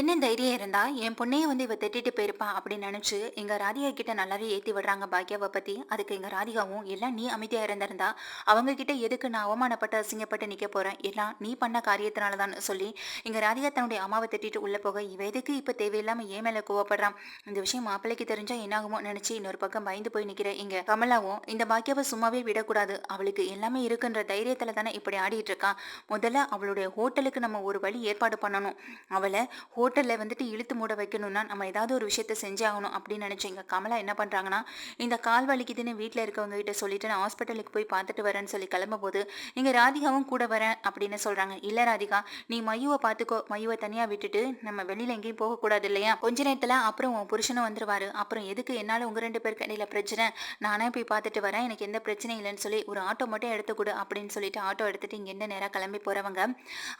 என்ன தைரியம் இருந்தா என் பொண்ணையே வந்து இவ திட்டிட்டு போயிருப்பா அப்படின்னு நினைச்சு எங்க ராதிகா கிட்ட நல்லாவே ஏத்தி விடுறாங்க பாக்யாவை பத்தி. அதுக்கு எங்க ராதிகாவும் எல்லாம் நீ அமைதியா இருந்திருந்தா அவங்க கிட்ட எதுக்கு நான் அவமானப்பட்டு அசிங்கப்பட்டு நிக்க போறேன்? எல்லாம் நீ பண்ண காரியத்தினாலதான் சொல்லி எங்க ராதிகா தன்னுடைய அம்மாவை திட்டிட்டு உள்ள போக இவ எதுக்கு இப்ப தேவையில்லாம ஏன் மேல கோவப்படுறான்? இந்த விஷயம் மாப்பிள்ளைக்கு தெரிஞ்சா என்னாகுமோ நினைச்சு இன்னொரு பக்கம் பயந்து போய் நிக்கிற இங்க கமலாவும் இந்த பாக்யாவை சும்மாவே விடக்கூடாது. அவளுக்கு எல்லாமே இருக்குன்ற தைரியத்துல தானே இப்படி ஆடிட்டு இருக்கா? முதல்ல அவளுடைய ஹோட்டலுக்கு நம்ம ஒரு வழி ஏற்பாடு பண்ணணும். அவளை ஹோட்டலில் வந்துட்டு இழுத்து மூட வைக்கணும்னா நம்ம ஏதாவது ஒரு விஷயத்த செஞ்சாகணும் அப்படின்னு நினச்சிங்க கமலா என்ன பண்ணுறாங்கன்னா இந்த கால் வலிக்குதுன்னு வீட்டில் இருக்கவங்க கிட்ட சொல்லிட்டு நான் ஹாஸ்பிட்டலுக்கு போய் பார்த்துட்டு வரேன்னு சொல்லி கிளம்பும்போது இங்கே ராதிகாவும் கூட வரேன் அப்படின்னு சொல்கிறாங்க இல்லை ராதிகா நீ மையுவை பார்த்துக்கோ. மையுவை தனியாக விட்டுட்டு நம்ம வெளியில் எங்கேயும் போகக்கூடாது இல்லையா? கொஞ்ச நேரத்தில் அப்புறம் உன் புருஷனும் வந்துடுவார் அப்புறம் எதுக்கு என்னால் உங்கள் ரெண்டு பேருக்கு இடையில பிரச்சனை? நானே போய் பார்த்துட்டு வரேன். எனக்கு எந்த பிரச்சனையும் இல்லைன்னு சொல்லி ஒரு ஆட்டோ மட்டும் எடுத்து கொடு அப்படின்னு சொல்லிட்டு ஆட்டோ எடுத்துட்டு இங்கேருந்து நேராக கிளம்பி போகிறவங்க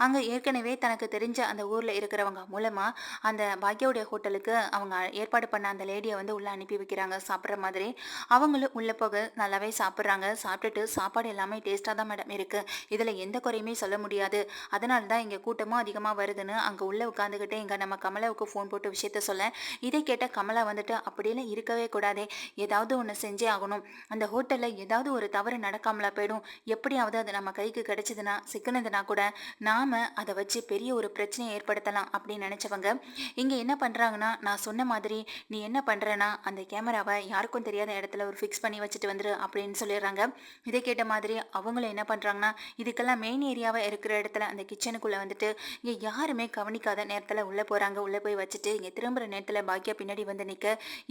அங்கே ஏற்கனவே தனக்கு தெரிஞ்ச அந்த ஊரில் இருக்கிறவங்க மூலம் மூலமாக அந்த பாக்யாவுடைய ஹோட்டலுக்கு அவங்க ஏற்பாடு பண்ண அந்த லேடியை வந்து உள்ளே அனுப்பி வைக்கிறாங்க சாப்பிட்ற மாதிரி. அவங்களும் உள்ளே போக நல்லாவே சாப்பிட்றாங்க. சாப்பிட்டுட்டு சாப்பாடு எல்லாமே டேஸ்ட்டாக தான் மேடம் இருக்குது இதில் எந்த குறையுமே சொல்ல முடியாது. அதனால தான் இங்கே கூட்டமும் அதிகமாக வருதுன்னு அங்கே உள்ளே உட்காந்துக்கிட்டு இங்கே நம்ம கமலாவுக்கு ஃபோன் போட்டு விஷயத்த சொல்ல. இதை கேட்ட கமலா வந்துட்டு அப்படியெல்லாம் இருக்கவே கூடாதே. ஏதாவது ஒன்று செஞ்சே ஆகணும். அந்த ஹோட்டலில் ஏதாவது ஒரு தவறு நடக்காமலா போயிடும். எப்படியாவது அது நம்ம கைக்கு கிடைச்சதுன்னா சிக்கினதுனா கூட நாம் அதை வச்சு பெரிய ஒரு பிரச்சனையை ஏற்படுத்தலாம். அப்படின்னு நினச்சவங்க இங்கே என்ன பண்ணுறாங்கன்னா நான் சொன்ன மாதிரி நீ என்ன பண்ணுறேன்னா அந்த கேமராவை யாருக்கும் தெரியாத இடத்துல ஒரு ஃபிக்ஸ் பண்ணி வச்சுட்டு வந்துரு அப்படின்னு சொல்லிடுறாங்க. இதை கேட்ட மாதிரி அவங்களும் என்ன பண்ணுறாங்கன்னா இதுக்கெல்லாம் மெயின் ஏரியாவாக இருக்கிற இடத்துல அந்த கிச்சனுக்குள்ளே வந்துட்டு இங்கே யாருமே கவனிக்காத நேரத்தில் உள்ளே போகிறாங்க உள்ளே போய் வச்சுட்டு இங்கே திரும்புகிற நேரத்தில் பாக்கியா பின்னாடி வந்து நிற்க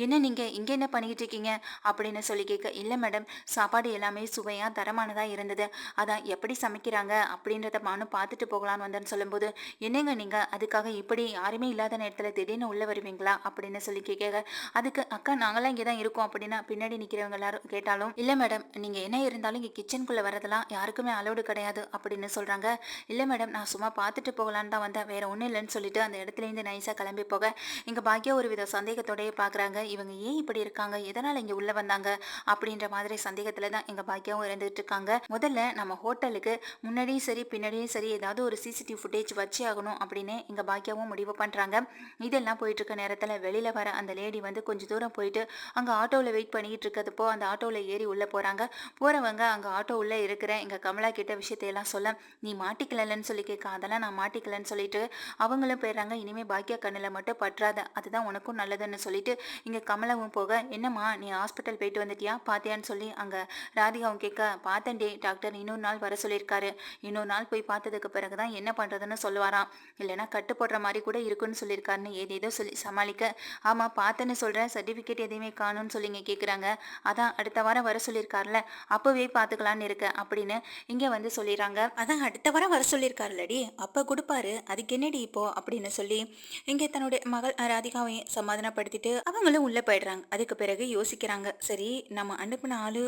என்ன நீங்கள் இங்கே என்ன பண்ணிக்கிட்டு இருக்கீங்க? அப்படின்னு சொல்லி கேட்க இல்லை மேடம் சாப்பாடு எல்லாமே சுவையாக தரமானதாக இருந்தது. அதான் எப்படி சமைக்கிறாங்க? அப்படின்றத நானும் பார்த்துட்டு போகலான்னு வந்தேன்னு சொல்லும்போது என்னங்க நீங்கள் அதுக்காக இப்படி யாருமே இல்லாத நேரத்தில் திடீர்னு உள்ளே வருவீங்களா? அப்படின்னு சொல்லி கேட்க அதுக்கு அக்கா நாங்களாம் இங்கே தான் இருக்கோம். அப்படின்னா பின்னாடி நிற்கிறவங்க எல்லாரும் கேட்டாலும் இல்லை மேடம் நீங்கள் என்ன இருந்தாலும் இங்கே கிச்சனுக்குள்ளே வரதெல்லாம் யாருக்குமே அலோடு கிடையாது. அப்படின்னு சொல்கிறாங்க இல்லை மேடம் நான் சும்மா பார்த்துட்டு போகலான்னு தான் வந்தேன். வேற ஒன்றும் இல்லைன்னு சொல்லிட்டு அந்த இடத்துலேருந்து நைஸாக கிளம்பி போக இங்கே பாக்கியா ஒரு வித சந்தேகத்தோடயே பார்க்குறாங்க இவங்க ஏன் இப்படி இருக்காங்க? எதனால் இங்கே உள்ளே வந்தாங்க? அப்படின்ற மாதிரி சந்தேகத்தில் தான் எங்கள் பாக்கியாவும் இருந்துகிட்டு இருக்காங்க. முதல்ல நம்ம ஹோட்டலுக்கு முன்னாடியும் சரி பின்னாடியும் சரி ஏதாவது ஒரு சிசிடிவி ஃபுட்டேஜ் வச்சே ஆகணும் அப்படின்னு எங்கள் பாக்கியாவும் முடிவு பண்ணுறாங்க இதெல்லாம் போயிட்டு இருக்க நேரத்தில் வெளியில் வர அந்த லேடி வந்து கொஞ்சம் தூரம் போயிட்டு அங்கே ஆட்டோவில் வெயிட் பண்ணிக்கிட்டு இருக்கிறதுப்போ அந்த ஆட்டோவில் ஏறி உள்ளே போகிறாங்க போகிறவங்க அங்கே ஆட்டோ உள்ளே இருக்கிற எங்கள் கமலா கிட்ட விஷயத்தையெல்லாம் சொல்ல நீ மாட்டிக்கலன்னு சொல்லி கேட்க அதெல்லாம் நான் மாட்டிக்கலன்னு சொல்லிட்டு அவங்களும் போயிடுறாங்க. இனிமேல் பாக்கியா கண்ணில் மட்டும் பற்றாத. அதுதான் உனக்கும் நல்லதுன்னு சொல்லிட்டு இங்கே கமலாவும் போக என்னம்மா நீ ஹாஸ்பிட்டல் போயிட்டு வந்துட்டியா? பாத்தியான்னு சொல்லி அங்கே ராதிகாவும் கேட்க பார்த்தேன்டே டாக்டர் இன்னொரு நாள் வர சொல்லியிருக்காரு. இன்னொரு நாள் போய் பார்த்ததுக்கு பிறகு தான் என்ன பண்ணுறதுன்னு சொல்லுவாராம். இல்லைன்னா கட்டு போடுற மாதிரி கூட இருக்குன்னு சொல்லியிருக்காருன்னு ஏதேதோ சொல்லி சமாளிக்க ஆமாம் பார்த்தேன்னு சொல்கிறேன் சர்டிஃபிகேட் எதையுமே காணும்னு சொல்லிங்க கேட்குறாங்க அதான் அடுத்த வாரம் வர சொல்லியிருக்காருல. அப்போவே பார்த்துக்கலான்னு இருக்கேன் அப்படின்னு இங்கே வந்து சொல்லிடுறாங்க. அதான் அடுத்த வாரம் வர சொல்லியிருக்காருலடி அப்போ கொடுப்பாரு. அதுக்கு என்னடி இப்போ? அப்படின்னு சொல்லி இங்கே தன்னுடைய மகள் ராதிகாவையும் சமாதானப்படுத்திட்டு அவங்களும் உள்ளே போயிடுறாங்க. அதுக்கு பிறகு யோசிக்கிறாங்க. சரி நம்ம அனுப்பின ஆளு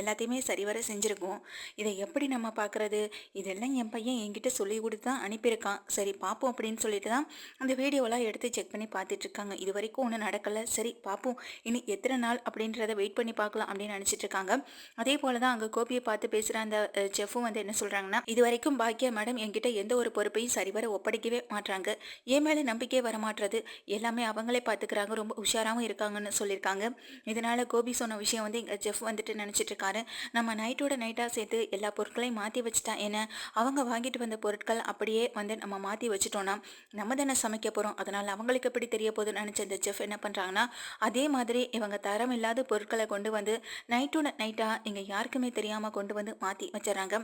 எல்லாத்தையுமே சரிவர செஞ்சுருக்கோம். இதை எப்படி நம்ம பார்க்குறது இதெல்லாம் என் பையன் என்கிட்ட சொல்லி கொடுத்து தான் அனுப்பியிருக்கான். சரி பார்ப்போம் அப்படின்னு சொல்லிட்டு தான் அந்த வீடியோலாம் எடுத்து செக் பண்ணி பார்த்துட்டு இருக்காங்க இது வரைக்கும் ஒன்றும் நடக்கலை. சரி பார்ப்போம் இனி எத்தனை நாள் அப்படின்றத வெயிட் பண்ணி பார்க்கலாம் அப்படின்னு நினச்சிட்டு இருக்காங்க அதே போல தான் அங்கே கோபியை பார்த்து பேசுகிற அந்த செஃப்பும் வந்து என்ன சொல்கிறாங்கன்னா இது வரைக்கும் பாக்கியா மேடம் என்கிட்ட எந்த ஒரு பொறுப்பையும் சரிவர ஒப்படைக்கவே மாட்டாங்க என் மேலே நம்பிக்கையே வரமாட்டுறது எல்லாமே அவங்களே பார்த்துக்கிறாங்க ரொம்ப உஷாராகவும் இருக்காங்கன்னு சொல்லியிருக்காங்க இதனால் கோபி சொன்ன விஷயம் வந்து எங்கள் செஃப் வந்துட்டு நினச்சிட்டு இருக்காரு நம்ம நைட்டோட நைட்டாக சேர்த்து எல்லா பொருட்களையும் மாற்றி வச்சுட்டா ஏன்னா அவங்க வாங்கிட்டு வந்த பொருட்கள் அப்படியே வந்து நம்ம மாற்றி வச்சுட்டோம்னா நம்ம தானே சமைக்க போகிறோம் அதனால் அவங்களுக்கு எப்படி தெரிய போகுதுன்னு நினச்ச இந்த செஃப் என்ன பண்ணுறாங்கன்னா அதே மாதிரி இவங்க தரம் இல்லாத பொருட்களை கொண்டு வந்து நைட்டோட நைட்டாக இங்கே யாருக்குமே தெரியாமல் கொண்டு வந்து மாற்றி வச்சிடறாங்க.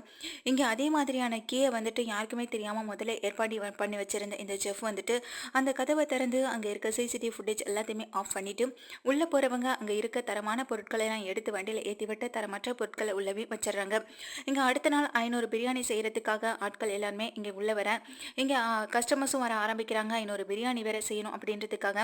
இங்கே அதே மாதிரியான கீயை வந்துட்டு யாருக்குமே தெரியாமல் முதல்ல ஏற்பாடு பண்ணி வச்சுருந்த இந்த செஃப் வந்துட்டு அந்த கதவை திறந்து அங்கே இருக்க சிசிடிவி ஃபுட்டேஜ் எல்லாத்தையுமே ஆஃப் பண்ணிவிட்டு உள்ளே போகிறவங்க அங்கே இருக்க தரமான பொருட்களை எல்லாம் எடுத்து வண்டியில் ஏற்றி விட்டு தரமற்ற பொருட்களை உள்ளவே வச்சிடுறாங்க. இங்கே அடுத்த நாள் ஐநூறு பிரியாணி செய்கிறதுக்காக ஆட்கள் எல்லாருமே இங்கே உள்ளே வர இங்கே கஸ்டமர்ஸும் வர ஆரம்பிக்கிறாங்க. ஐநூறு பிரியாணி வேற செய்யணும் அப்படின்றதுக்காக.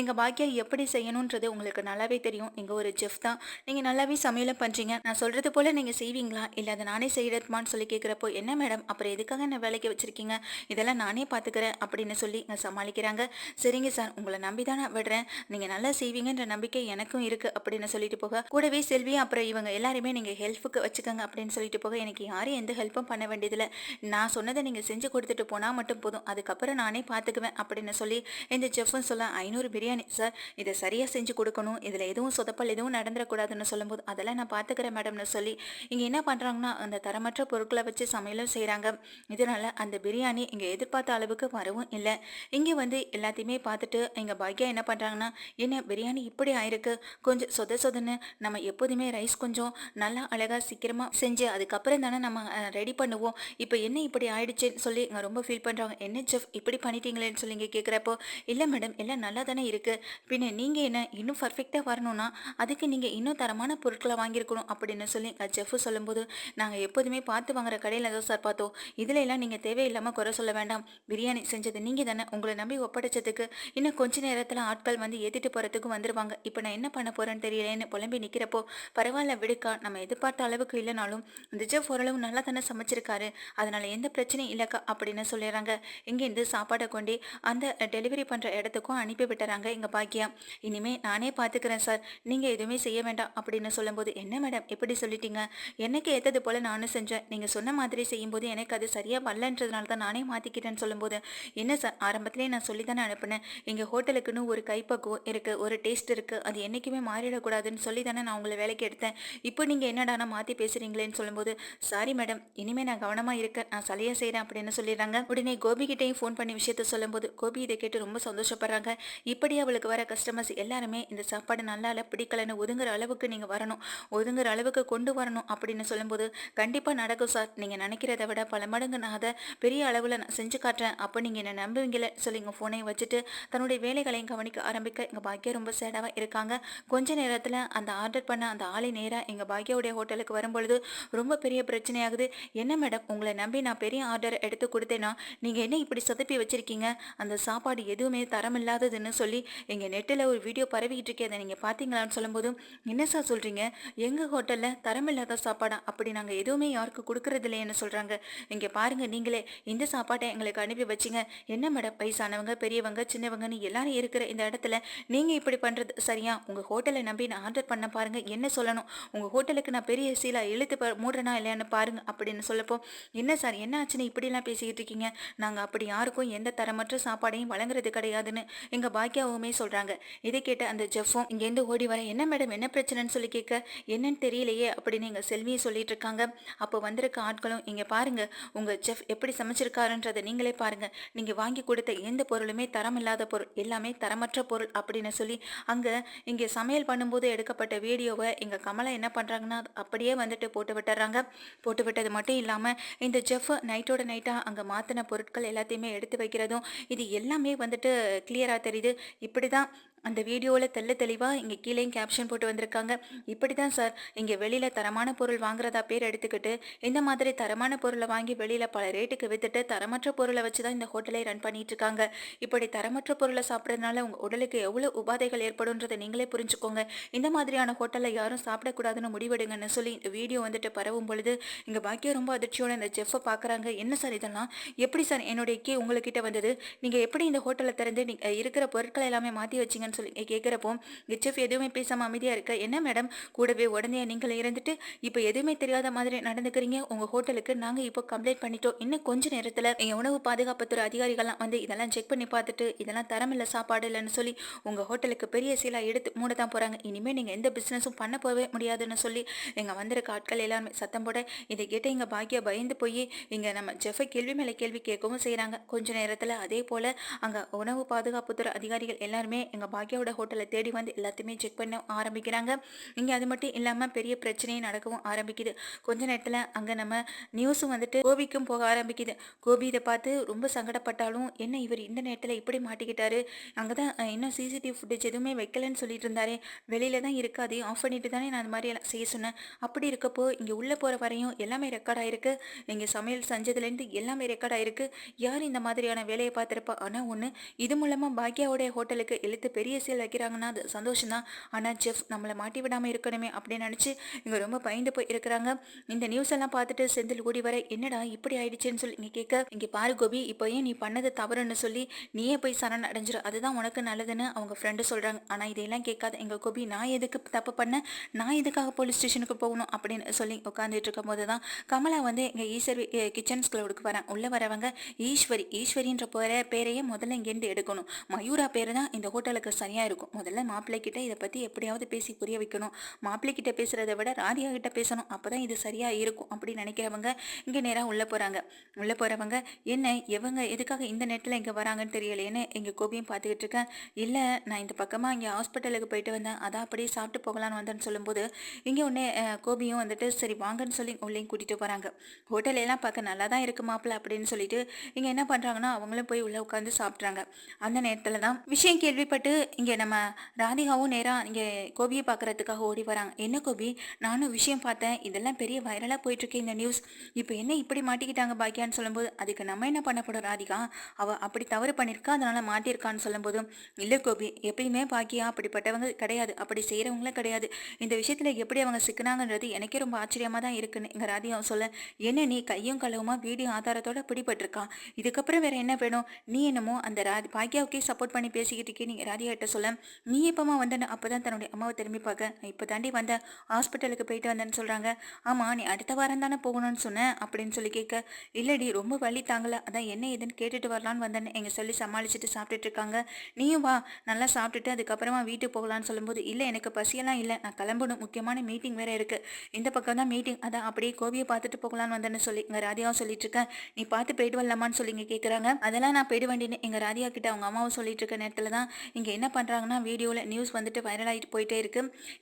எங்கள் பாக்கியா எப்படி செய்யணுன்றது உங்களுக்கு நல்லாவே தெரியும். நீங்கள் ஒரு செஃப் தான். நீங்கள் நல்லாவே சமையலும் பண்ணுறீங்க நான் சொல்கிறது போல் நீங்கள் செய்வீங்களா? இல்லை அதை நானே செய்யறதுமான்னு சொல்லி கேட்குறப்போ என்ன மேடம் அப்புறம் எதுக்காக என்ன வேலைக்கு வச்சுருக்கீங்க? இதெல்லாம் நானே பார்த்துக்கிறேன் அப்படின்னு சொல்லி இங்கே சமாளிக்கிறாங்க. சரிங்க சார் உங்களை நம்பி தான் விடுறேன். நீங்கள் நல்லா செய்வீங்கன்ற நம்பிக்கை எனக்கும் இருக்குது அப்படின்னு சொல்லிட்டு போக கூடவே செல்வி அப்புறம் இவங்க எல்லாருமே நீங்கள் ஹெல்ப்புக்கு வச்சுக்கோங்க. அப்படின்னு சொல்லிட்டு போக எனக்கு யாரும் எந்த ஹெல்ப்பும் பண்ண வேண்டியதில்லை. நான் சொன்னதை நீங்கள் செஞ்சு கொடுத்துட்டு போனால் மட்டும் போதும். அதுக்கப்புறம் நானே பார்த்துக்குவேன் சாப்பிடுவேன் அப்படின்னு சொல்லி இந்த செஃப்னு சொல்ல ஐநூறு பிரியாணி சார் இதை சரியாக செஞ்சு கொடுக்கணும். இதில் எதுவும் சொதப்பல் எதுவும் நடந்துடக்கூடாதுன்னு சொல்லும்போது அதெல்லாம் நான் பார்த்துக்கிறேன் மேடம்னு சொல்லி இங்கே என்ன பண்ணுறாங்கன்னா அந்த தரமற்ற பொருட்களை வச்சு சமையலும் செய்கிறாங்க இதனால் அந்த பிரியாணி இங்கே எதிர்பார்த்த அளவுக்கு வரவும் இல்லை. இங்கே வந்து எல்லாத்தையுமே பார்த்துட்டு எங்கள் பாக்யா என்ன பண்ணுறாங்கன்னா என்ன பிரியாணி இப்படி ஆயிருக்கு? கொஞ்சம் சொத சொதன்னு நம்ம எப்போதுமே ரைஸ் கொஞ்சம் நல்லா அழகாக சீக்கிரமாக செஞ்சு அதுக்கப்புறம் தானே நம்ம ரெடி பண்ணுவோம். இப்போ என்ன இப்படி ஆயிடுச்சுன்னு சொல்லி இங்கே ரொம்ப ஃபீல் பண்ணுறாங்க என்ன செஃப் இப்படி பண்ணிட்டீங்களேன்னு சொல்லி இங்கே கேட்குறப்போ இல்லை மேடம் எல்லாம் நல்லா தானே இருக்குது பின்ன நீங்கள் என்ன இன்னும் பர்ஃபெக்டாக வரணும்னா அதுக்கு நீங்கள் இன்னும் தரமான பொருட்களை வாங்கியிருக்கணும் அப்படின்னு சொல்லி செஃப் சொல்லும்போது நாங்கள் எப்போதுமே பார்த்து வாங்குற கடையில் தான் சார் பார்த்தோம். இதில் எல்லாம் நீங்கள் தேவையில்லாமல் குறை சொல்ல வேண்டாம். பிரியாணி செஞ்சது நீங்கள் தானே. உங்களை நம்பி ஒப்படைச்சதுக்கு இன்னும் கொஞ்ச நேரத்தில் ஆட்கள் வந்து ஏற்றிட்டு போகிறதுக்கு வந்துடுவாங்க இப்போ நான் என்ன பண்ண போகிறேன்னு தெரியலேன்னு புலம்பி நிற்கிறப்போ பரவாயில்ல விடுக்கா நம்ம எதிர்பார்த்த அளவுக்கு இல்லைனாலும் இந்த ஜெஃப் ஓரளவு நல்லா தானே சமைச்சிருக்காரு. அதனால் எந்த பிரச்சனையும் இல்லைக்கா அப்படின்னு சொல்லிடுறாங்க. இங்கேருந்து சாப்பாடை கொண்டு அந்த டெலிவரி பண்ணுற இடத்துக்கும் அனுப்பி விட்டுறாங்க. எங்கள் பாக்கியா இனிமே நானே பார்த்துக்கிறேன் சார் நீங்கள் எதுவுமே செய்ய வேண்டாம் அப்படின்னு சொல்லும்போது என்ன மேடம் எப்படி சொல்லிட்டீங்க? எனக்கு ஏற்றது போல் நானும் செஞ்சேன். நீங்கள் சொன்ன மாதிரி செய்யும்போது எனக்கு அது சரியாக வரலன்றதுனால தான் நானே மாற்றிக்கிட்டேன்னு சொல்லும்போது என்ன சார் ஆரம்பத்திலே நான் சொல்லி தானே அனுப்பினேன். எங்கள் ஹோட்டலுக்குன்னு ஒரு கைப்பக்குவம் இருக்குது ஒரு டேஸ்ட் இருக்குது அது என்றைக்குமே மாறிடக்கூடாதுன்னு சொல்லி தானே நான் உங்களை வேலைக்கு எடுத்தேன். இப்போ நீங்கள் என்னடானா மாற்றி பேசுகிறீங்களேன்னு சொல்லும்போது சாரி மேடம் இனிமேல் நான் கவனமாக இருக்கேன். நான் சலியாக செய்கிறேன் அப்படின்னு சொல்லிடுறாங்க. உடனே கோபிகிட்டையும் ஃபோன் பண்ணி விஷயத்த சொல்லும்போது கோபி இதை கேட்டு ரொம்ப சந்தோஷப்படுறாங்க. இப்படி அவளுக்கு வர கஸ்டமர்ஸ் எல்லாருமே இந்த சாப்பாடு நல்லா இல்லை பிடிக்கலன்னு ஒதுங்குற அளவுக்கு நீங்கள் வரணும். ஒதுங்குற அளவுக்கு கொண்டு வரணும் அப்படின்னு சொல்லும்போது கண்டிப்பாக நடக்கும் சார். நீங்கள் நினைக்கிறத விட பல மடங்கு நான் அதை பெரிய அளவில் நான் செஞ்சு காட்டுறேன். அப்போ நீங்கள் என்ன நம்புவீங்களே சொல்லி எங்கள் ஃபோனை வச்சுட்டு தன்னுடைய வேலைகளையும் கவனிக்க ஆரம்பிக்க எங்கள் பாக்கியா ரொம்ப சேடாக இருக்காங்க. கொஞ்ச நேரத்தில் அந்த ஆர்டர் பண்ண அந்த ஆளை நேராக எங்கள் பாக்கியாவுடைய ஹோட்டலுக்கு வரும்பொழுது ரொம்ப பெரிய பிரச்சனையாகுது. என்ன மேடம் உங்களை நம்பி நான் பெரிய ஆர்டர் எடுத்து கொடுத்தேன்னா நீங்கள் என்ன இப்படி சொதப்பி வச்சுருக்கீங்க? அந்த சாப்பாடு எதுவுமே தரமில்லாததுன்னு சொல்லி எங்கள் நெட்டில் ஒரு வீடியோ பரவிக்கிட்டு இருக்கே. அதை நீங்கள் பார்த்தீங்களான்னு சொல்லும்போது என்ன சார் சொல்கிறீங்க எங்கள் ஹோட்டலில் தரமில்லாத சாப்பாடா? அப்படி நாங்கள் எதுவுமே யாருக்கு கொடுக்கறது இல்லைன்னு சொல்கிறாங்க இங்கே பாருங்கள் நீங்களே இந்த சாப்பாட்டை எங்களுக்கு அனுப்பி வச்சிங்க. என்ன மேடம்? வயசானவங்க பெரியவங்க சின்னவங்கன்னு எல்லாரும் இருக்கிற இந்த இடத்துல நீங்கள் இப்படி பண்ணுறது சரியா? உங்கள் ஹோட்டலை நம்பி நான் ஆர்டர் பண்ண பாருங்கள் என்ன சொல்லணும்? உங்கள் ஹோட்டலுக்கு நான் பெரிய சீலாக இழுத்து மூடுறேனா இல்லையான்னு பாருங்கள் அப்படின்னு சொல்லப்போ என்ன சார்? என்ன ஆச்சுன்னு இப்படிலாம் பேசிக்கிட்டு இருக்கீங்க? நாங்கள் அப்படி யாருக்கும் எந்த மற்ற சாப்பாடையும் வழங்குறது கிடையாதுன்னு எங்கள் பாக்கியாவுமே சொல்கிறாங்க இதை கேட்ட அந்த ஜெஃபும் இங்கேருந்து ஓடி வர என்ன மேடம் என்ன பிரச்சனைன்னு சொல்லி கேட்க என்னன்னு தெரியலையே அப்படின்னு எங்கள் செல்வியை சொல்லிட்டு இருக்காங்க. அப்போ வந்திருக்க ஆட்களும் இங்கே பாருங்க உங்கள் செஃப் எப்படி சமைச்சிருக்காருன்றதை நீங்களே பாருங்க. நீங்கள் வாங்கி கொடுத்த எந்த பொருளுமே தரம் இல்லாத பொருள் எல்லாமே தரமற்ற பொருள் அப்படின்னு சொல்லி அங்கே இங்கே சமையல் பண்ணும்போது எடுக்கப்பட்ட வீடியோவை எங்கள் கமலா என்ன பண்ணுறாங்கன்னா அப்படியே வந்துட்டு போட்டு விட்டுறாங்க. போட்டு விட்டது மட்டும் இல்லாமல் இந்த ஜெஃப் நைட்டோட நைட்டாக அங்கே மாற்றின பொருட்கள் எல்லாத்தையுமே எடுத்து வைக்கிறதும் இது எல்லாமே வந்துட்டு கிளியராக தெரியுது. இப்படி தான் அந்த வீடியோவில் தெல்ல தெளிவாக இங்கே கீழேயும் கேப்ஷன் போட்டு வந்திருக்காங்க. இப்படி தான் சார் இங்கே வெளியில் தரமான பொருள் வாங்குறதா பேர் எடுத்துக்கிட்டு இந்த மாதிரி தரமான பொருளை வாங்கி வெளியில் பல ரேட்டுக்கு விற்றுட்டு தரமற்ற பொருளை வச்சு தான் இந்த ஹோட்டலை ரன் பண்ணிட்டு இருக்காங்க இப்படி தரமற்ற பொருளை சாப்பிட்றதுனால உங்கள் உடலுக்கு எவ்வளோ உபாதைகள் ஏற்படும்ன்றதை நீங்களே புரிஞ்சுக்கோங்க. இந்த மாதிரியான ஹோட்டலில் யாரும் சாப்பிடக்கூடாதுன்னு முடிவெடுங்கன்னு சொல்லி இந்த வீடியோ வந்துட்டு பரவும் பொழுது இங்கே பாக்கியம் ரொம்ப அதிர்ச்சியோட இந்த செஃப்பை பார்க்குறாங்க என்ன சார் இதெல்லாம்? எப்படி சார் என்னுடைய கே உங்கள்கிட்ட வந்தது? நீங்கள் எப்படி இந்த ஹோட்டலை திறந்து நீங்கள் இருக்கிற பொருட்களை எல்லாமே மாற்றி வச்சிங்கன்னு அப்படின்னு சொல்லி கேட்குறப்போ கிச்சப் எதுவுமே பேசாமல் அமைதியாக இருக்க? என்ன மேடம் கூடவே உடனே நீங்கள் இருந்துட்டு இப்போ எதுவுமே தெரியாத மாதிரி நடந்துக்கிறீங்க. உங்கள் ஹோட்டலுக்கு நாங்கள் இப்போ கம்ப்ளைண்ட் பண்ணிட்டோம். இன்னும் கொஞ்ச நேரத்தில் எங்கள் உணவு பாதுகாப்புத்துறை அதிகாரிகள்லாம் வந்து இதெல்லாம் செக் பண்ணி பார்த்துட்டு இதெல்லாம் தரமில்லை சாப்பாடு இல்லைன்னு சொல்லி உங்கள் ஹோட்டலுக்கு பெரிய சீலாக எடுத்து மூட தான் போகிறாங்க இனிமேல் நீங்கள் எந்த பிஸ்னஸும் பண்ண போகவே முடியாதுன்னு சொல்லி எங்கள் வந்திருக்க ஆட்கள் எல்லாருமே சத்தம் போட இதை கேட்டு எங்கள் பாக்கியா பயந்து போய் இங்கே நம்ம ஜெஃபை கேள்வி மேலே கேள்வி கேட்கவும் செய்கிறாங்க கொஞ்ச நேரத்தில் அதே போல் அங்கே உணவு பாதுகாப்புத்துறை அதிகாரிகள் எல்லாருமே எங்கள் பாக்யாவோட ஹோட்டலை தேடி வந்து எல்லாத்தையுமே செக் பண்ண ஆரம்பிக்கிறாங்க. இங்கே அது மட்டும் இல்லாமல் பெரிய பிரச்சனையும் நடக்கவும் ஆரம்பிக்குது. கொஞ்ச நேரத்தில் அங்கே நம்ம நியூஸும் வந்துட்டு கோபிக்கும் போக ஆரம்பிக்குது. கோபி இதை பார்த்து ரொம்ப சங்கடப்பட்டாலும் என்ன இவர் இந்த நேரத்தில் இப்படி மாட்டிக்கிட்டாரு? அங்கே தான் இன்னும் சிசிடிவி ஃபுட்டேஜ் எதுவுமே வைக்கலன்னு சொல்லிட்டு இருந்தாரு. வெளியில தான் இருக்கு அதையும் ஆஃப் பண்ணிட்டு தானே நான் அந்த மாதிரி எல்லாம் செய்ய சொன்னேன். அப்படி இருக்கப்போ இங்கே உள்ளே போகிற வரையும் எல்லாமே ரெக்கார்ட் ஆயிருக்கு. இங்கே சமையல் செஞ்சதுலேருந்து எல்லாமே ரெக்கார்ட் ஆயிருக்கு. யார் இந்த மாதிரியான வேலையை பார்த்துருப்பா? ஆனால் ஒன்று இது மூலமாக பாக்யாவோடைய ஹோட்டலுக்கு எழுத்து பெரிய சேல் வைக்கிறாங்கன்னா அது சந்தோஷம் தான் ஆனால் செஃப் நம்மளை மாட்டி விடாமல் இருக்கணுமே அப்படின்னு நினச்சி இங்கே ரொம்ப பயந்து போய் இருக்கிறாங்க. இந்த நியூஸ் எல்லாம் பார்த்துட்டு செந்தில் ஓடி வர என்னடா இப்படி ஆயிடுச்சுன்னு சொல்லி இங்கே கேட்க இங்கே பாரு கோபி இப்போ ஏன் நீ பண்ணது தவறுன்னு சொல்லி நீயே போய் சரண் அடைஞ்சிரு. அதுதான் உனக்கு நல்லதுன்னு அவங்க ஃப்ரெண்டு சொல்கிறாங்க ஆனால் இதையெல்லாம் கேட்காத எங்கள் கோபி நான் எதுக்கு தப்பு பண்ணேன்? நான் எதுக்காக போலீஸ் ஸ்டேஷனுக்கு போகணும்? அப்படின்னு சொல்லி உட்காந்துட்டு இருக்கும் போது தான் கமலா வந்து எங்கள் ஈஸ்வரி கிச்சன் ஸ்கூலுக்கு வரேன். உள்ளே வரவங்க ஈஸ்வரி ஈஸ்வரின்ற போகிற பேரையே முதல்ல இங்கேருந்து எடுக்கணும். மயூரா பேர் தான் இந்த ஹோட்டலுக்கு சரியாக இருக்கும். முதல்ல மாப்பிள்ளைக்கிட்ட இதை பற்றி எப்படியாவது பேசி புரிய வைக்கணும். மாப்பிள்ளைக்கிட்ட பேசுகிறத விட ராதியா கிட்ட பேசணும். அப்போ தான் இது சரியாக இருக்கும் அப்படின்னு நினைக்கிறவங்க இங்கே நேராக உள்ளே போகிறாங்க உள்ளே போகிறவங்க என்ன இவங்க எதுக்காக இந்த நேரத்தில் இங்கே வராங்கன்னு தெரியலையேன்னு எங்கள் கோபியும் பார்த்துக்கிட்டு இருக்கேன். இல்லை நான் இந்த பக்கமாக இங்கே ஹாஸ்பிட்டலுக்கு போயிட்டு வந்தேன். அதான் அப்படியே சாப்பிட்டு போகலான்னு வந்தேன்னு சொல்லும்போது இங்கே உடனே கோபியும் வந்துட்டு சரி வாங்கன்னு சொல்லி உள்ளேயும் கூட்டிகிட்டு போகிறாங்க ஹோட்டல் எல்லாம் பார்க்க நல்லா தான் இருக்கு மாப்பிள்ள அப்படின்னு சொல்லிட்டு இங்கே என்ன பண்ணுறாங்கன்னா அவங்களும் போய் உள்ளே உட்காந்து சாப்பிட்றாங்க அந்த நேரத்தில் தான் விஷயம் கேள்விப்பட்டு இங்கே நம்ம ராதிகாவும் நேராக இங்கே கோபியை பார்க்கறதுக்காக ஓடி வராங்க. என்ன கோபி? நானும் விஷயம் பார்த்தேன். இதெல்லாம் பெரிய வைரலாக போயிட்டுருக்கு இந்த நியூஸ் இப்போ என்ன இப்படி மாட்டிக்கிட்டாங்க பாக்கியான்னு சொல்லும்போது அதுக்கு நம்ம என்ன பண்ண போகிறோம் ராதிகா? அவள் அப்படி தவறு பண்ணியிருக்கா? அதனால் மாட்டியிருக்கான்னு சொல்லும்போது இல்லை கோபி எப்பயுமே பாக்கியா? அப்படிப்பட்டவங்க கிடையாது. அப்படி செய்கிறவங்களும் கிடையாது. இந்த விஷயத்தில் எப்படி அவங்க சிக்கினாங்கன்றது எனக்கே ரொம்ப ஆச்சரியமாக தான் இருக்குன்னு எங்கள் ராதிகாவும் சொல்ல என்ன நீ கையும் களவுமா வீடியோ ஆதாரத்தோட பிடிபட்டிருக்கான் இதுக்கப்புறம் வேற என்ன வேணும்? நீ என்னமோ அந்த ராதி பாக்கியாவுக்கே சப்போர்ட் பண்ணி பேசிக்கிட்டு இருக்கே. நீங்கள் ராதிகா கிட்ட சொல்ல நீ எப்பமா வந்தேன்னு அப்போ தான் தன்னுடைய அம்மாவை திரும்பி பார்க்க. நான் இப்போ தாண்டி வந்தேன் ஹாஸ்பிட்டலுக்கு போயிட்டு வந்தேன்னு சொல்கிறாங்க ஆமாம் நீ அடுத்த வாரம் தானே போகணும்னு சொன்னேன் அப்படின்னு சொல்லி கேட்க இல்லடி ரொம்ப வழி தாங்கல. அதான் என்ன ஏதுன்னு கேட்டுட்டு வரலான்னு வந்தேன்னு எங்கள் சொல்லி சமாளிச்சுட்டு சாப்பிட்டுட்டு இருக்காங்க. நீயும் வா நல்லா சாப்பிட்டுட்டு அதுக்கப்புறமா வீட்டுக்கு போகலான்னு சொல்லும்போது இல்லை எனக்கு பசியெல்லாம் இல்லை. நான் கிளம்பணும். முக்கியமான மீட்டிங் வேறு இருக்குது இந்த பக்கம் தான் மீட்டிங் அதான் அப்படியே கோவியை பார்த்துட்டு போகலான்னு வந்தேன்னு சொல்லி எங்கள் ராதியாவும் சொல்லிட்டு இருக்கேன் நீ பார்த்து போயிட்டு வரலாமான்னு சொல்லி இங்கே கேட்குறாங்க அதெல்லாம் நான் போயிட்டு வண்டின்னு எங்கள் ராதியா கிட்ட அவங்க அம்மாவும் சொல்லிட்டு இருக்க நேரத்தில் தான் இங்கே என்ன என்ன பண்ணுறாங்கன்னா வீடியோவில் நியூஸ் வந்துட்டு வைரல் ஆகிட்டு போயிட்டே இருக்கு.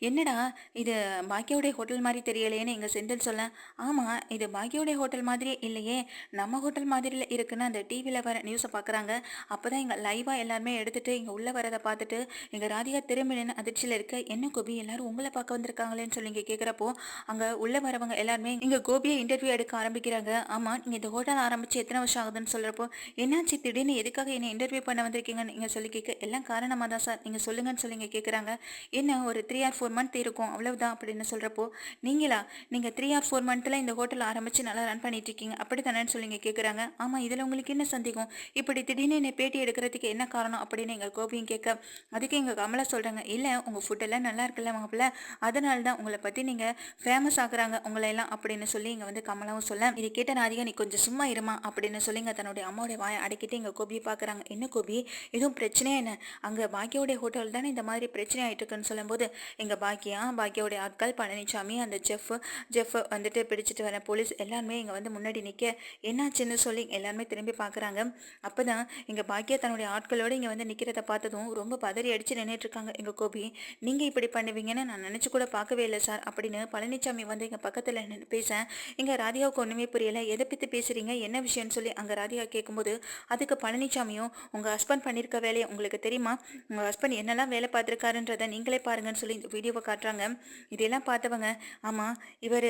என்னடா இது பாக்கியோடைய ஹோட்டல் மாதிரி தெரியலையேன்னு எங்கள் செந்தில் சொல்ல ஆமாம் இது பாக்கியோடைய ஹோட்டல் மாதிரியே இல்லையே. நம்ம ஹோட்டல் மாதிரியில் இருக்குன்னு அந்த டிவியில் வர நியூஸை பார்க்குறாங்க அப்போ தான் எங்கள் லைவாக எல்லாருமே எடுத்துகிட்டு இங்கே உள்ளே வரதை பார்த்துட்டு எங்கள் ராதிகா திரும்பி நின்று அதிர்ச்சியில் இருக்க. என்ன கோபி எல்லாரும் உங்களை பார்க்க வந்திருக்காங்களேன்னு சொல்லி இங்கே கேட்குறப்போ அங்கே உள்ளே வரவங்க எல்லாருமே இங்கே கோபியை இன்டர்வியூ எடுக்க ஆரம்பிக்கிறாங்க. ஆமாம் நீங்கள் இந்த ஹோட்டல் ஆரம்பித்து எத்தனை வருஷம் ஆகுதுன்னு சொல்கிறப்போ என்னாச்சு திடீர்னு எதுக்காக என்னை இன்டர்வியூ பண்ண வந்திருக்கீங்கன்னு நீங்கள் சொல்லி கேட்க எல்லாம் காரணமாக தான் சார் நீங்கள் சொல்லுங்கன்னு சொல்லி இங்கே கேட்குறாங்க என்ன ஒரு த்ரீ ஆர் ஃபோர் மந்த் இருக்கும் அவ்வளவுதான் அப்படின்னு சொல்கிறப்போ நீங்களா? நீங்கள் த்ரீ ஆர் ஃபோர் மந்த்தில் இந்த ஹோட்டல் ஆரம்பித்து நல்லா ரன் பண்ணிட்டு இருக்கீங்க அப்படி தானேன்னு சொல்லி இங்கே கேட்குறாங்க ஆமாம் இதில் உங்களுக்கு என்ன சந்தேகம்? இப்படி திடீர்னு என்னை பேட்டி எடுக்கிறதுக்கு என்ன காரணம்? அப்படின்னு எங்கள் கோபியும் கேட்க அதுக்கு எங்கள் கமலா சொல்கிறாங்க இல்லை உங்கள் ஃபுட்டெல்லாம் நல்லா இருக்குல்ல மாப்பிள்ள. அதனால தான் உங்களை பற்றி நீங்கள் ஃபேமஸ் ஆகுறாங்க உங்களை எல்லாம் அப்படின்னு சொல்லி இங்கே வந்து கமலாவும் சொல்ல இது கேட்ட ராதிகா நீ கொஞ்சம் சும்மா இருமா அப்படின்னு சொல்லி இங்கே தன்னுடைய அம்மாவுடைய வாயை அடக்கிட்டு எங்கள் கோபியை பார்க்குறாங்க என்ன கோபி? எதுவும் பிரச்சனையே என்ன? அங்கே பாக்கியோடைய ஹோட்டல் தானே இந்த மாதிரி பிரச்சனை ஆயிட்டு இருக்குன்னு சொல்லும்போது எங்கள் பாக்கியா? பாக்கியோடைய ஆட்கள் பழனிசாமி அந்த ஜெஃப் ஜெஃப் வந்துட்டு பிடிச்சிட்டு வர போலீஸ் எல்லாருமே இங்கே வந்து முன்னாடி நிற்க என்னாச்சுன்னு சொல்லி எல்லாருமே திரும்பி பார்க்குறாங்க அப்போ தான் எங்கள் பாக்கியா தன்னுடைய ஆட்களோடு இங்கே வந்து நிற்கிறத பார்த்ததும் ரொம்ப பதறி அடித்து நின்றுட்டுருக்காங்க எங்கள் கோபி நீங்கள் இப்படி பண்ணுவீங்கன்னு நான் நினச்சி கூட பார்க்கவே இல்லை சார் அப்படின்னு பழனிசாமி வந்து எங்கள் பக்கத்தில் நின்று பேச இங்கே ராதிகாவுக்கு ஒன்றுமே புரியலை. எதை பற்றி பேசுகிறீங்க என்ன விஷயம்னு சொல்லி அங்கே ராதிகா கேட்கும்போது அதுக்கு பழனிசாமியும் உங்கள் ஹஸ்பண்ட் பண்ணியிருக்க வேலையை உங்களுக்கு தெரியுமா? உங்கள் ஹஸ்பண்ட் என்னெல்லாம் வேலை பார்த்துருக்காருன்றதை நீங்களே பாருங்கன்னு சொல்லி இந்த வீடியோவை காட்டுறாங்க. இதெல்லாம் பார்த்தவங்க ஆமாம் இவர்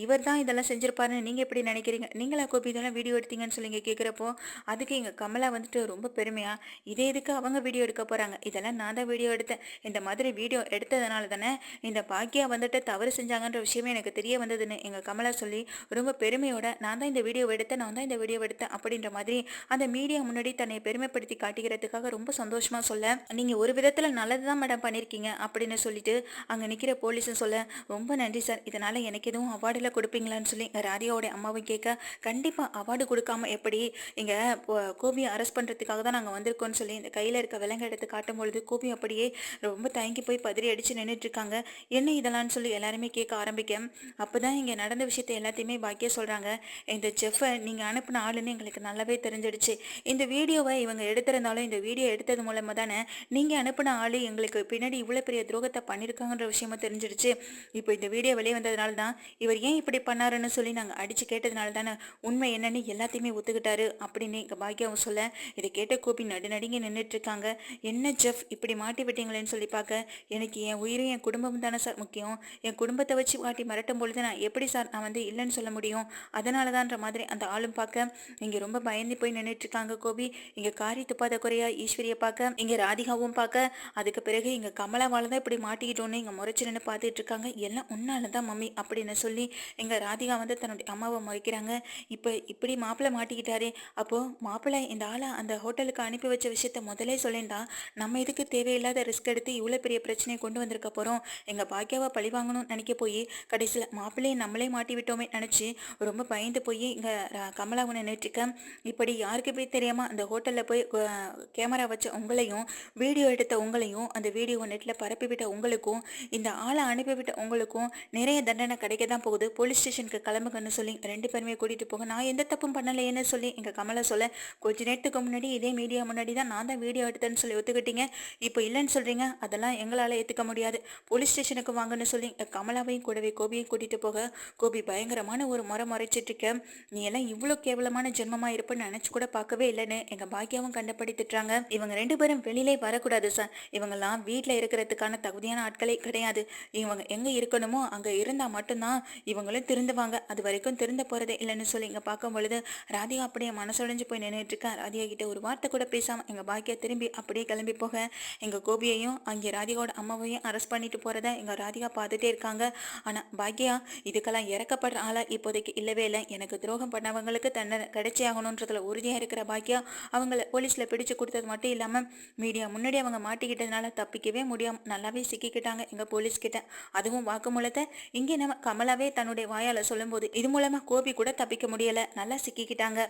இவர் தான் இதெல்லாம் செஞ்சுருப்பாருன்னு நீங்கள் எப்படி நினைக்கிறீங்க? நீங்களா கோபி இதெல்லாம் வீடியோ எடுத்தீங்கன்னு சொல்லி இங்கே கேட்குறப்போ அதுக்கு எங்கள் கமலா வந்துட்டு ரொம்ப பெருமையாக இதே இதுக்கு அவங்க வீடியோ எடுக்க போகிறாங்க இதெல்லாம் நான் தான் வீடியோ எடுத்தேன். இந்த மாதிரி வீடியோ எடுத்ததுனால தானே இந்த பாக்கியா வந்துட்டு தவறு செஞ்சாங்கன்ற விஷயமே எனக்கு தெரிய வந்ததுன்னு எங்கள் கமலா சொல்லி ரொம்ப பெருமையோட நான் தான் இந்த வீடியோ எடுத்தேன் நான் தான் இந்த வீடியோ எடுத்தேன் அப்படின்ற மாதிரி அந்த மீடியா முன்னாடி தன்னை பெருமைப்படுத்தி காட்டிக்கிறதுக்காக ரொம்ப சந்தோஷமாக சொல்ல நீங்கள் ஒரு விதத்தில் நல்லது தான் மேடம் பண்ணியிருக்கீங்க அப்படின்னு சொல்லிட்டு அங்கே நிற்கிற போலீஸும் சொல்ல ரொம்ப நன்றி சார் இதனால் எனக்கு எதுவும் அவார்டில் கொடுப்பீங்களான்னு சொல்லி எங்கள் அம்மாவும் கேட்க கண்டிப்பாக அவார்டு கொடுக்காம எப்படி இங்கே கோபியை அரெஸ்ட் பண்ணுறதுக்காக தான் நாங்கள் வந்திருக்கோம்னு சொல்லி இந்த கையில் இருக்க விலங்கு எடுத்து காட்டும் பொழுது கோபி அப்படியே ரொம்ப தயங்கி போய் பதறி அடித்து நின்றுட்டுருக்காங்க என்ன இதெல்லாம்னு சொல்லி எல்லாருமே கேட்க ஆரம்பிக்க அப்போ தான் இங்கே நடந்த விஷயத்தை எல்லாத்தையுமே பாக்கிய சொல்கிறாங்க இந்த செஃப்பை நீங்கள் அனுப்பின ஆளுன்னு எங்களுக்கு நல்லாவே தெரிஞ்சிடுச்சு. இந்த வீடியோவை இவங்க எடுத்திருந்தாலும் இந்த வீடியோ எடுத்தது மூலமாக தானே நீங்கள் அனுப்பின ஆள் எங்களுக்கு பின்னாடி இவ்வளோ பெரிய துரோகத்தை பண்ணியிருக்காங்கன்ற விஷயமும் தெரிஞ்சிருச்சு இப்போ இந்த வீடியோ வெளியே வந்ததுனால தான் இவர் ஏன் இப்படி பண்ணாருன்னு சொல்லி நாங்கள் அடித்து கேட்டதுனால தானே உண்மை என்னன்னு எல்லாத்தையுமே ஒத்துக்கிட்டாரு அப்படின்னு எங்கள் பாக்கியாவும் சொல்ல. இதை கேட்ட கோபி நடு நடுங்கி நின்றுட்டு இருக்காங்க. என்ன ஜெஃப் இப்படி மாட்டி விட்டீங்களேன்னு சொல்லி பார்க்க. எனக்கு என் உயிரும் என் குடும்பம் தானே சார் முக்கியம். என் குடும்பத்தை வச்சு மாட்டி மிரட்டும் பொழுது நான் எப்படி சார் நான் வந்து இல்லைன்னு சொல்ல முடியும்? அதனால தான்ற மாதிரி அந்த ஆளும் பார்க்க. இங்கே ரொம்ப பயந்து போய் நின்றுட்டு இருக்காங்க கோபி. இங்கே காரி துப்பாத குறையா ஈஸ்வரியை பார்க்க. இங்கே ராதிகாவும் பார்க்க. அதுக்கு பிறகு இங்கே கமலாவால் தான் இப்படி மாட்டிக்கிட்டோன்னு இங்கே முறைச்சு நின்று பார்த்துட்டு இருக்காங்க. எல்லாம் உன்னால தான் மம்மி அப்படின்னு சொல்லி எங்கள் ராதிகா வந்து தன்னுடைய அம்மாவை முறைக்கிறாங்க. இப்போ இப்படி மாப்பிள்ளை மாட்டிக்கிட்டாரே. அப்போது மாப்பிள்ளை இந்த ஆளை அந்த ஹோட்டலுக்கு அனுப்பி வச்ச விஷயத்த முதலே சொல்லேண்டா. நம்ம இதுக்கு தேவையில்லாத ரிஸ்க் எடுத்து இவ்வளோ பெரிய பிரச்சனையை கொண்டு வந்திருக்க போகிறோம் எங்கள் பாக்கியாவை பழி வாங்கணும்னு நினைக்க போய் கடைசியில் மாப்பிள்ளையை நம்மளே மாட்டி விட்டோமே நினச்சி ரொம்ப பயந்து போய் இங்கே கமலாவை நின்றுட்டுருக்க இப்படி யாருக்கு போய் தெரியாமல் அந்த ஹோட்டலில் போய் கேமரா வச்ச உங்களையும் வீடியோ எடுத்த உங்களையும் அந்த வீடியோ நெட்டில் பரப்பிவிட்ட உங்களுக்கும் இந்த ஆளை அனுப்பிவிட்ட உங்களுக்கும் நிறைய தண்டனை கிடைக்க தான் போகுது. போலீஸ் ஸ்டேஷனுக்கு கிளம்புங்கன்னு சொல்லி ரெண்டு பேருமே கூட்டிகிட்டு போக நான் எந்த தப்பும் பண்ணலையேன்னு சொல்லி எங்கள் கமலை சொல்ல கொஞ்ச நேரத்துக்கு முன்னாடி இதே மீடியா முன்னாடி தான் நான் தான் வீடியோ எடுத்தேன்னு சொல்லி ஒத்துக்கிட்டீங்க. இப்போ இல்லைன்னு சொல்கிறீங்க அதெல்லாம் எங்களால் ஏற்றுக்க முடியாது. போலீஸ் ஸ்டேஷனுக்கு வாங்கன்னு சொல்லி கமலாவையும் கூடவே கோபியும் கூட்டிகிட்டு போக கோபி பயங்கரமான ஒரு முறை முறைச்சிட்டு இருக்க நீ எல்லாம் இவ்வளோ கேவலமான ஜென்மமாக இருப்பேன்னு நினச்சி கூட பார்க்கவே இல்லைன்னு எங்கள் பாக்கியாவும் கண்டபடி திட்டுறாங்க இவங்க ரெண்டு பேரும் வெளியில வரக்கூடாது சார். இவங்கெல்லாம் வீட்டில் இருக்கிறதுக்கான தகுதியான ஆட்களே கிடையாது. இவங்க எங்கே இருக்கணுமோ அங்கே இருந்தால் மட்டும்தான் இவங்களும் திருந்துவாங்க. அது வரைக்கும் திருந்த போகிறதே இல்லைன்னு சொல்லி இங்கே பார்க்கும் பொழுது ராதிகா அப்படியே மனசுடைஞ்சு போய் நின்றுட்டு இருக்கா. ராதிகா கிட்ட ஒரு வார்த்தை கூட பேசாமல் எங்கள் பாக்கியா திரும்பி அப்படியே கிளம்பி போக எங்கள் கோபியையும் அங்கே ராதிகாவோட அம்மாவையும் அரெஸ்ட் பண்ணிட்டு போகிறத எங்கள் ராதிகா பார்த்துட்டே இருக்காங்க. ஆனால் பாக்கியா இதுக்கெல்லாம் இறக்கப்படுற ஆளாக இப்போதைக்கு இல்லவே இல்லை. எனக்கு துரோகம் பண்ணவங்களுக்கு தண்டனை கிடைச்சி ஆகணுன்றதுல உறுதியாக இருக்கிற பாக்கியா அவங்கள போலீஸில் பிடிச்சு கொடுத்தது மட்டும் இல்லாமல் மீடியா முன்னாடி அவங்க மாட்டிக்கிட்டதுனால தப்பிக்கவே முடியாமல் நல்லாவே சிக்கிக்கிட்டாங்க எங்கள் போலீஸ்கிட்ட அதுவும் வாக்குமூலத்தை இங்கே நம்ம கமலாவே தன்னுடைய வாயால் சொல்லும்போது இது மூலமாக கோபி கூட தப்பிக்க முடியலை. நல்லா சிக்கிக்கிட்டாங்க.